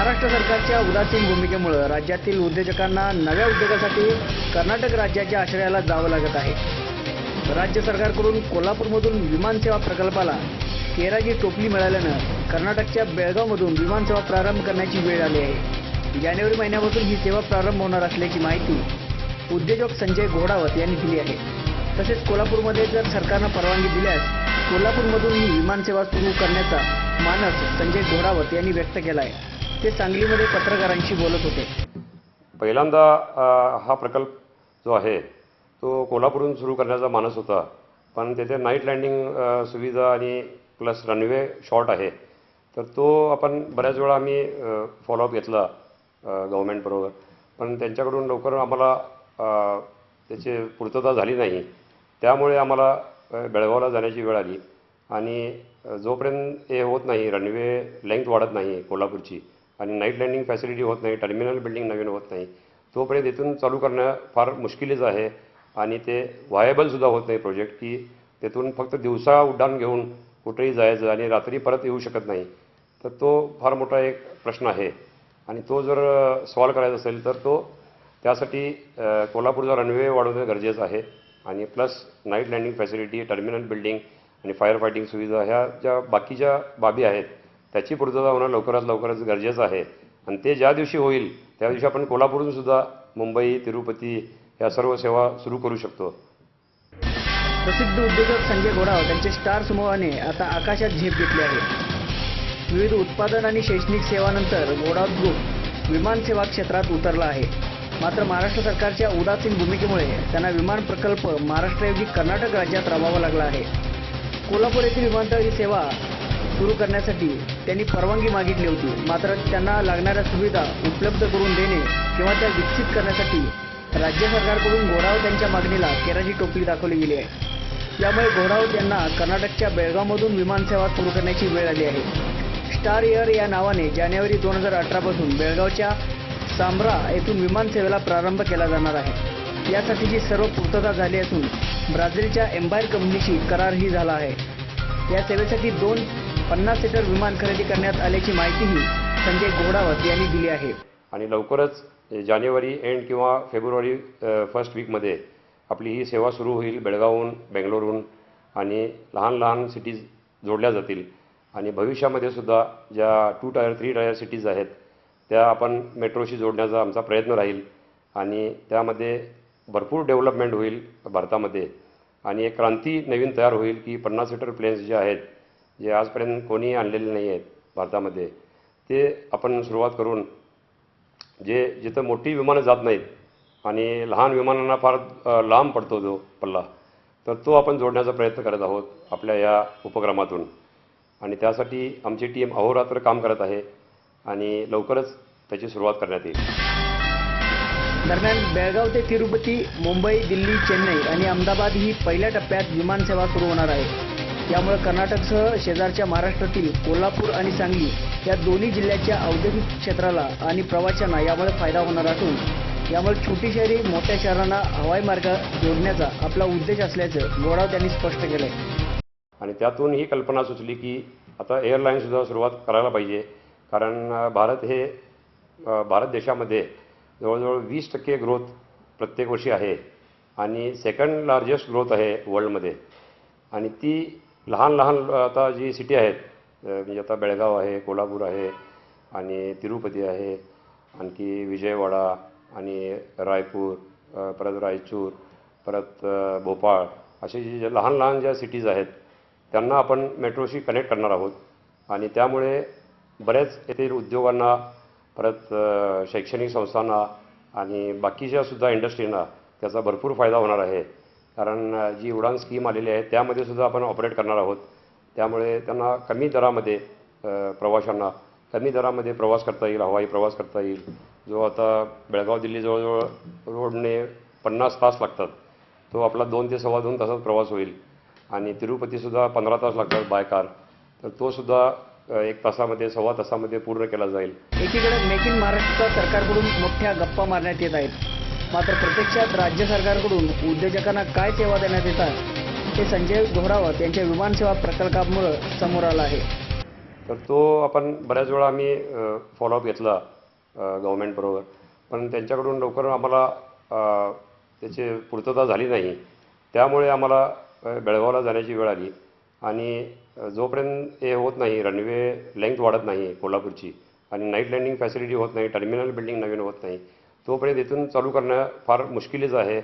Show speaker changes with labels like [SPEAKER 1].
[SPEAKER 1] महाराष्ट्र सरकारच्या उदासीन भूमिकेमुळे राज्यातील उद्योजकांना नव्या उद्योगासाठी कर्नाटक राज्याच्या आश्रयाला जावं लागत आहे. राज्य सरकारकडून कोल्हापूरमधून विमानसेवा प्रकल्पाला केराची टोपली मिळाल्यानं कर्नाटकच्या बेळगावमधून विमानसेवा प्रारंभ करण्याची वेळ आली आहे. जानेवारी महिन्यापासून ही सेवा प्रारंभ होणार असल्याची माहिती उद्योजक संजय घोडावत यांनी दिली आहे. तसेच कोल्हापूरमध्ये जर सरकारनं परवानगी दिल्यास कोल्हापूरमधून ही विमानसेवा सुरू करण्याचा मानस संजय घोडावत यांनी व्यक्त केला आहे. ते सांगलीमध्ये पत्रकारांशी बोलत होते.
[SPEAKER 2] पहिल्यांदा हा प्रकल्प जो आहे तो कोल्हापूरहून सुरू करण्याचा मानस होता. पण तेथे नाईट लँडिंग सुविधा आणि प्लस रनवे शॉर्ट आहे. तर तो आपण बऱ्याच वेळा आम्ही फॉलोअप घेतला गव्हर्मेंटबरोबर पण त्यांच्याकडून लवकर आम्हाला त्याची पूर्तता झाली नाही. त्यामुळे आम्हाला बेळगावला जाण्याची वेळ आली. आणि जोपर्यंत हे होत नाही रनवे लेंथ वाढत नाही कोल्हापूरची आणि नाईट लँडिंग फॅसिलिटी होत नाही टर्मिनल बिल्डिंग नवीन होत नाही. तोपर्यंत इथून चालू करणं फार मुश्किलीच आहे. आणि ते व्हायबलसुद्धा होत नाही प्रोजेक्ट की तिथून फक्त दिवसा उड्डाण घेऊन कुठेही जायचं आणि रात्री परत येऊ शकत नाही. तर तो फार मोठा एक प्रश्न आहे. आणि तो जर सॉल्व करायचा असेल तर तो त्यासाठी कोल्हापूरचा रनवे वाढवणं गरजेचं आहे. आणि plus night landing facility terminal building आणि फायर फायटिंग सुविधा ह्या ज्या बाकीच्या बाबी आहेत त्याची पूर्तता होणं लवकरात लवकरच गरजेचं आहे. आणि ते ज्या दिवशी होईल त्या दिवशी आपण कोल्हापूरहून सुद्धा मुंबई तिरुपती या सर्व सेवा सुरू करू शकतो.
[SPEAKER 1] प्रसिद्ध उद्योजक संजय घोडाव त्यांच्या स्टार समूहाने आता आकाशात झेप घेतली आहे. विविध उत्पादन आणि शैक्षणिक सेवानंतर घोडावत ग्रुप विमानसेवा क्षेत्रात उतरला आहे. मात्र महाराष्ट्र सरकारच्या उदासीन भूमिकेमुळे त्यांना विमान प्रकल्प महाराष्ट्राऐवजी कर्नाटक राज्यात राबवावा लागला आहे. कोल्हापूर येथील विमानतळ ही सेवा सुरू करण्यासाठी त्यांनी परवानगी मागितली होती. मात्र त्यांना लागणाऱ्या सुविधा उपलब्ध करून देणे किंवा त्या विकसित करण्यासाठी राज्य सरकारकडून घोडावत यांच्या मागणीला केराची टोपली दाखवली गेली आहे. त्यामुळे घोडावत यांना कर्नाटकच्या बेळगावमधून विमानसेवा सुरू करण्याची वेळ आली आहे. स्टार एअर या नावाने जानेवारी दोन हजार अठरापासून बेळगावच्या सांब्रा येथून विमानसेवेला प्रारंभ केला जाणार आहे. यासाठीची सर्व पूर्तता झाली असून ब्राझीलच्या एम्बायर कंपनीशी करारही झाला आहे. या सेवेसाठी दोन पन्नास सीटर विमान खरेदी करण्यात आल्याची माहितीही संजय घोडावत यांनी दिली आहे.
[SPEAKER 2] आणि लवकरच जानेवारी एंड किंवा फेब्रुवारी फर्स्ट वीकमध्ये आपली ही सेवा सुरू होईल बेळगावहून बेंगलोरहून आणि लहान लहान सिटीज जोडल्या जातील. आणि भविष्यामध्ये सुद्धा ज्या two tier three tier cities आहेत त्या आपण मेट्रोशी जोडण्याचा आमचा प्रयत्न राहील. आणि त्यामध्ये भरपूर डेव्हलपमेंट होईल भारतामध्ये. आणि एक क्रांती नवीन तयार होईल की पन्नास सीटर प्लेन्स जे आहेत जे आजपर्यंत कोणी आणलेले नाही आहेत भारतामध्ये ते आपण सुरुवात करून जे जिथं मोठी विमानं जात नाहीत आणि लहान विमानांना फार लांब पडतो जो पल्ला तर तो आपण जोडण्याचा प्रयत्न करत आहोत आपल्या या उपक्रमातून. आणि त्यासाठी आमची टीम अहोरात्र काम करत आहे आणि लवकरच त्याची सुरुवात करण्यात येईल.
[SPEAKER 1] दरम्यान बेळगाव ते तिरुपती मुंबई दिल्ली चेन्नई आणि अहमदाबाद ही पहिल्या टप्प्यात विमानसेवा सुरू होणार आहे. यामुळे कर्नाटकसह शेजारच्या महाराष्ट्रातील कोल्हापूर आणि सांगली या दोन्ही जिल्ह्याच्या औद्योगिक क्षेत्राला आणि प्रवाशांना यामुळे फायदा होणार असून यामुळे छोटी शहरी मोठ्या शहरांना हवाई मार्ग जोडण्याचा आपला उद्देश असल्याचं गोडाव त्यांनी स्पष्ट केलं
[SPEAKER 2] आणि त्यातून ही कल्पना सुचली की आता एअरलाईनसुद्धा सुरुवात करायला पाहिजे. कारण भारत हे भारत देशामध्ये जवळजवळ वीस टक्के ग्रोथ प्रत्येक वर्षी आहे आणि सेकंड लार्जेस्ट ग्रोथ आहे वर्ल्डमध्ये आणि ती लहान लहान आता जी सिटी आहेत म्हणजे आता बेळगाव आहे कोल्हापूर आहे आणि तिरुपती आहे आणखी विजयवाडा आणि रायपूर परत रायचूर परत भोपाळ असे जे लहान लहान ज्या सिटीज आहेत त्यांना आपण मेट्रोशी कनेक्ट करणार आहोत. आणि त्यामुळे बऱ्याच येथील उद्योगांना परत शैक्षणिक संस्थांना आणि बाकीच्या सुद्धा इंडस्ट्रीना त्याचा भरपूर फायदा होणार आहे. कारण जी उडान स्कीम आलेली आहे त्यामध्ये सुद्धा आपण ऑपरेट करणार आहोत. त्यामुळे त्यांना कमी दरामध्ये प्रवाशांना कमी दरामध्ये प्रवास करता येईल हवाई प्रवास करता येईल. जो आता बेळगाव दिल्ली जवळजवळ रोडने पन्नास तास लागतात. तो आपला दोन ते सव्वा दोन तासात प्रवास होईल. आणि तिरुपतीसुद्धा पंधरा तास लागतात बाय कार. तर तो सुद्धा एक तासामध्ये सव्वा तासामध्ये पूर्ण केला जाईल.
[SPEAKER 1] एकीकडे मेक इन महाराष्ट्र सरकारकडून मोठ्या गप्पा मारण्यात येत आहेत. मात्र प्रत्यक्षात राज्य सरकारकडून उद्योजकांना काय सेवा देण्यात येतात हे संजय घोरावत यांच्या विमानसेवा प्रकल्पामुळे समोर आलं आहे.
[SPEAKER 2] तर तो आपण बऱ्याच वेळा आम्ही फॉलोअप घेतला गव्हर्मेंटबरोबर पण त्यांच्याकडून लवकर आम्हाला त्याची पूर्तता झाली नाही. त्यामुळे आम्हाला बेळगावला जाण्याची वेळ आली. आणि जोपर्यंत हे होत नाही रनवे लेंथ वाढत नाही कोल्हापूरची आणि नाईट लँडिंग फॅसिलिटी होत नाही टर्मिनल बिल्डिंग नवीन होत नाही तोपर्यंत इथून चालू करणं फार मुश्किलीच आहे.